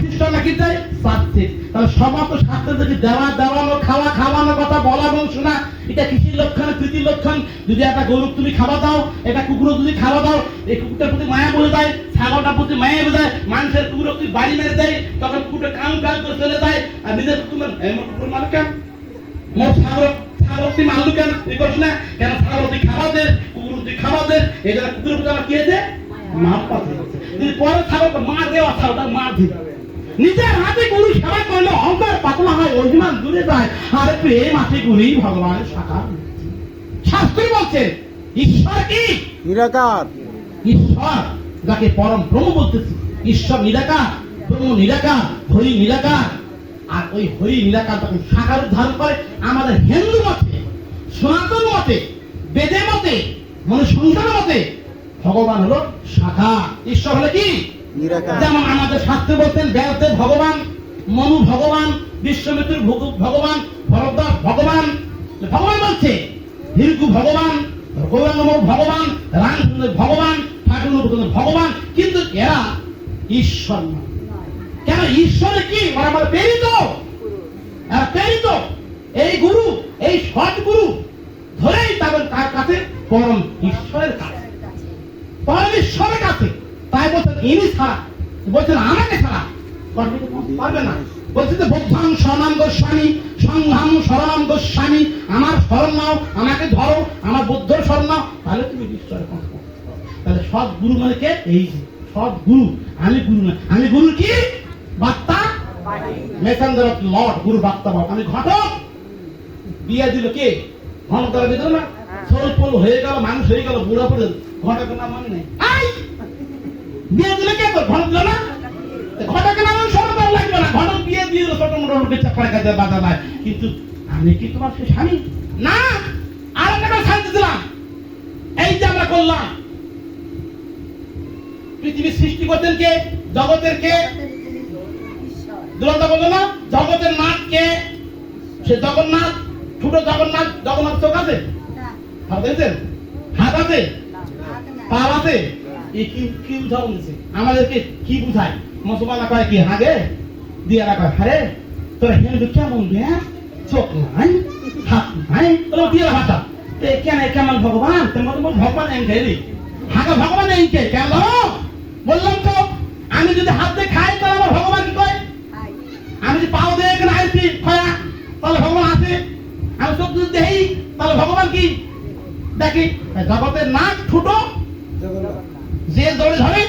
খ্রিস্টানরা কি দেয় চাচ্ছে তাহলে সমস্ত শাস্ত্রে যদি দেওয়া দেওয়ানো খাওয়া খাওয়ানোর কথা বলা এবং শোনা। এটা কৃষির লক্ষণ প্রীতির লক্ষণ? যদি একটা গরু তুমি খাওয়া দাও এটা কুকুর যদি খাওয়া দাও এই কুকুরটার প্রতি মায়া বলে দেয় ছাগলটার প্রতি মায়া বলে দেয় মানুষের কুকুর যদি বাড়ি মেরে দেয় তখন কুকুরটা কাম কাজ করে চলে যায় আর নিজের কুকুর কুকুর মালিক কেন? মোর ছাগল ছাগল তুই মারলু কেন? তুই করিস না কেন ছাগল তুই খাওয়া দে কুকুর তুই খাওয়া দে এই জন্য কুকুরের প্রতি আমার কি হয়েছে মার পাচ্ছে যদি পরে ছাগলটা মার দেওয়া ছাগলটা মার দিবে। নিজের হাতে গরু সেবা করলে অহংকার পাতলা হয় অভিমান দূরে যায়। আর প্রেম আছে গুলি ভগবানের শাখা শাস্ত্রী বলছে ঈশ্বর কি? নিরাকার। ঈশ্বর যাকে পরম ব্রহ্ম বলতেছি। ঈশ্বর নিরাকার ব্রহ্ম নিরাকার হরি নিরাকার। আর ওই হরি নিরাকার যখন সাকার ধারণ করে আমাদের হিন্দু মতে সনাতন মতে বেদে মতে মানে সংসার মতে ভগবান হলো শাখা ঈশ্বর হলো কি? যেমন আমাদের শাস্ত্রে বলতেন ভগবান, মনু ভগবান বিশ্বমিত্র ভগবান ভরদ্বাস ভগবান। ভগবান বলছে হিরকু ভগবান ভগবান রামচন্দ্র ভগবান ঠাকুর ভগবান, কিন্তু এরা ঈশ্বর না কেন? ঈশ্বরে কি? ওরা প্রেরিত। প্রেরিত। এই গুরু, এই সৎ গুরু ধরেই তাদের কার কাছে? পরম ঈশ্বরের কাছে। পরমেশ্বরের কাছে। তাই বলছেন ইনি ছাড়া বলছেন আমাকে ছাড়া পারবে না। বলছে যে বুদ্ধাং শরণাম গোস্বামী সংঘাং শরণাম গোস্বামী আমার শরণ নাও আমাকে ধরো আমার বুদ্ধর শরণ নাও। তাহলে তুমি ঈশ্বরের তাহলে সৎ গুরু মানে কে? এই সৎ গুরু। আমি গুরু না আমি গুরু কি? বার্তা? মেসেঞ্জার অফ লর্ড গুরু বার্তা বল। আমি ঘটক। বিয়ে দিল কে? ঘনকার দিল না সরল পল হয়ে গেল মানুষ হয়ে গেল বুড়া পড়ে ঘটকের নাম মানে নাই! বিয়ে দিলে কে তোর ঘটক না? ঘটকের লাগবে না। ঘটক বিয়ে দিয়ে ছোট মোটো লোকের কাজে বাধা নাই কিন্তু আমি কি তোমার সে স্বামী? না আর একটা শান্তি দিলাম। এই যে আমরা করলাম পৃথিবীর সৃষ্টি করতেন কে? জগতের কে? দুরন্ত বলল না জগতের নাথ কে? সে জগন্নাথ ছোট জগন্নাথ জগন্নাথ চোখ আছে? হাত দেখছেন? হাত আছে? পা আছে? কি আমাদেরকে কি বুঝায়? মুসলমানরা কয় কি হাগে দিয়ে কয় হারে কেমন বে চোখ নাই, হাত নাই দিয়ে হাতা কেন কেমন ভগবান? তোমার তো ভগবান এনকে রে? হাগা ভগবান এনকে কেন বললাম তো, আমি যদি হাত দিয়ে খাই, তাহলে আমার ভগবান কি কয়? আমি যদি পাও দিয়ে এখানে আইছি, খয়া, তাহলে ভগবান আছে। আমি চোখ যদি দেই তাহলে ভগবান কি? দেখি জগতের নাক ছোটো যে ধরে ধরে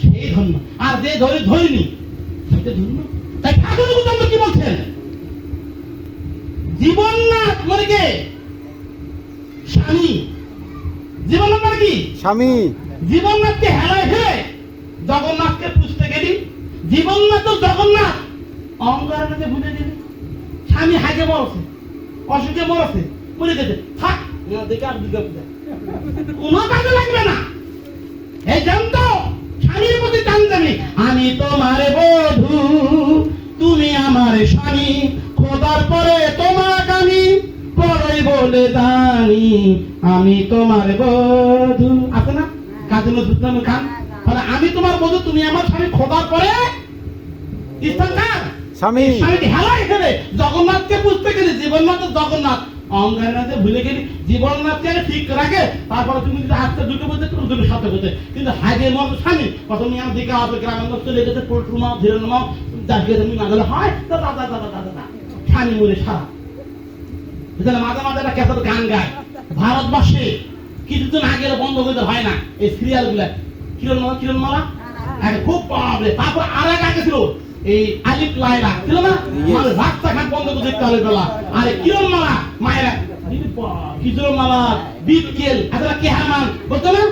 সেই ধন্য আর যে ধরে ধরিনি। সেটা ধন্য তাই ঠাকুর কি বলছেন? জীবন না মানে কে? স্বামী। জীবন মানে কি? স্বামী। জীবননাথকে হেলায় ফেলে জগন্নাথকে পুষতে গেলি। জীবননাথ তো জগন্নাথ। অহংকার কাছে বুঝে দিবি স্বামী হাগে মরছে। অসুখে মরছে। বুঝে গেছে। থাক দেখে আর দুর্গা পূজা কোনো কাজে লাগবে না। এই জানত আমার খোদার পরে তোমাক আমি পরে বলে জানি আমি তোমার বধূ। আছে না? কাজী নজরুল খান? তাহলে আমি তোমার বধূ তুমি আমার স্বামী খোদার পরে? স্থান স্বামী। হেলা এখানে? জগন্নাথকে বুঝতে গেলে জীবননাথ জগন্নাথ। অঙ্গারনাথে ভুলে গেলি জীবননাথকে ঠিক রাখে। তারপরে তুমি যদি হাতটা দুটো বলতে তুমি দুটো সাথে বলতে কিন্তু হাগে মত স্বামী কত নিয়ম দিকে হবে গ্রামের লোক চলে গেছে পোল্ট্রু মাও মাও না গেলে হয় তো দাদা দাদা দাদা দাদা স্বামী মরে সারা মাঝে মাঝে একটা কেসের গান গায়। ভারতবর্ষে কিছুদিন আগে বন্ধ হইতে হয় না। এই সিরিয়ালগুলা কিরণ মালা কিরণ মালা খুব বাবরে তারপর আর এক আগে ছিল এই আলিফ ছিল না? মানে রাস্তাঘাট বন্ধ করে দেখতে হবে বেলা। আরে কিরণ মালা মায়েরা কিরণ মালা বিটকেল আসলে কে হামান বলতো না?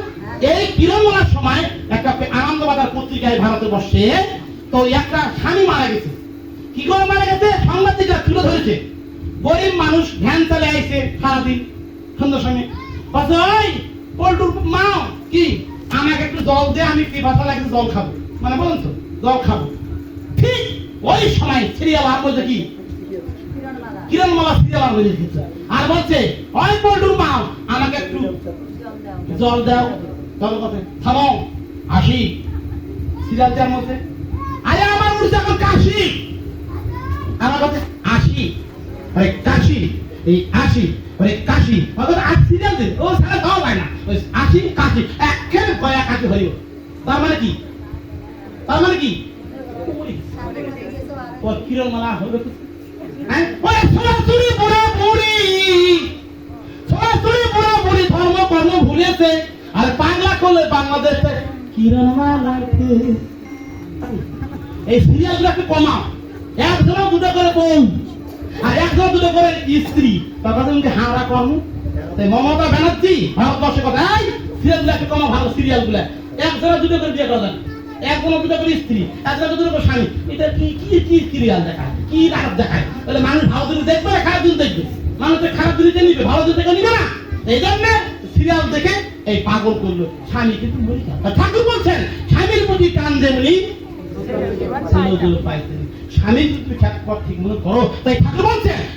এই কিরণ মালার সময় একটা আনন্দবাজার পত্রিকায় ভারতে বসে তো একটা স্বামী মারা গেছে। কি করে মারা গেছে? সাংবাদিকরা তুলে ধরেছে। গরিব মানুষ ভ্যান চালে আইছে সারাদিন সন্ধ্যার সময়। বলছে, ওই পল্টুর মাও কি? আমাকে একটু জল দে, আমি পিপাসা লাগছে জল খাব। মানে বলেন তো, জল খাব। ঠিক ওই সময় সিরিয়াল আর বলছে কি? কিরণ মালা সিরিয়াল আর বলে দিচ্ছে আর বলছে, ওই পল্টুর মাও আমাকে একটু জল দাও। জল কথা, থামো, আসি। সিরিয়াল যার মধ্যে আরে আমার এখন আশি আরে কাশি, এই আশি আরে কাশি। আশি সিরিয়াল ও সারা খাওয়া পায় না। ওই আশি কাশি, একেবারে গয়া কাশি হইব তার মানে কি? তার মানে কি? ও কিরণ মালা হবে হ্যাঁ? ওই ধর্ম কর্ম ভুলেছে। আর বাংলা করলে বাংলাদেশে কিরণ মালা এই সিরিয়ালগুলো একটু কমাও একজন দুটো করে বউ আর একজন দুটো করে স্ত্রী। তারপর তুমি হাওড়া কর্ম? মমতা ব্যানার্জি, ভারতবর্ষের কথা। এই সিরিয়ালগুলো একটু কমাও ভালো সিরিয়ালগুলো। একজন দুটো করে বিয়ে করা একজন দুটো করে স্ত্রী একজন দুটো করে স্বামী। এটা কি কি কি সিরিয়াল দেখায়? কি নাটক দেখায়? তাহলে মানুষ ভালো দিন দেখবে খারাপ দিন দেখবে? মানুষের খারাপ দিনকে নিবে, ভালো দিন থেকে নিবে না। এই জন্য সিরিয়াল দেখে এই পাগল করল। স্বামী কিন্তু মরি ঠাকুর বলছেন, স্বামীর প্রতি টান যেমনি পথ ঠিক মনে করো, তাই ঠাকুর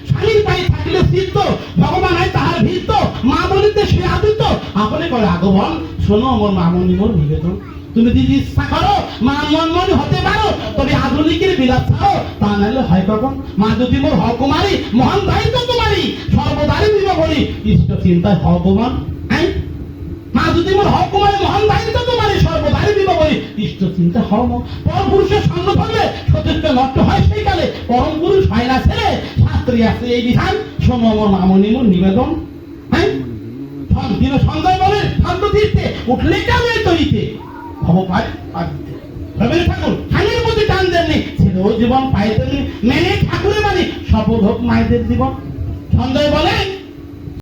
স্বামীর পায়ে থাকিলে সিদ্ধ, ভগবান হয় তাহার ভিত্ত, মা বলিতে সে আদিত্য। আপনি আগমন, শোনো আমার মা মনি মোর নিবেদন তুমি যদি ইচ্ছা করো, মা মন হতে পারো, তবে আধুনিকের বিলাস ছাড়ো, তা নাহলে হয় কখন? মা যদি মোর হকুমারি, মহান দায়িত্ব তোমারই সর্বদারি দিব বলি ইষ্ট চিন্তায় হ্যাঁ মা যদি মোর হকুমারে, মহান দায়িত্ব চিন্তা হম পর পুরুষের সঙ্গ ধরলে সতীর্থ নষ্ট হয় সেই কালে পরম পুরুষ হয় না ছেলে। শাস্ত্রী আছে এই বিধান। শোনো আমার মামনি মোর নিবেদন। হ্যাঁ? দিন বলে শান্ত তীর্থে উঠলে কামে তৈরিতে। ভব পায় আর রবীন্দ্র ঠাকুর স্বামীর প্রতি টান দেননি। ছেলেও জীবন পাইতেনি মেনে ঠাকুরের মানে শপথ হোক মায়েদের জীবন। সঞ্জয় বলে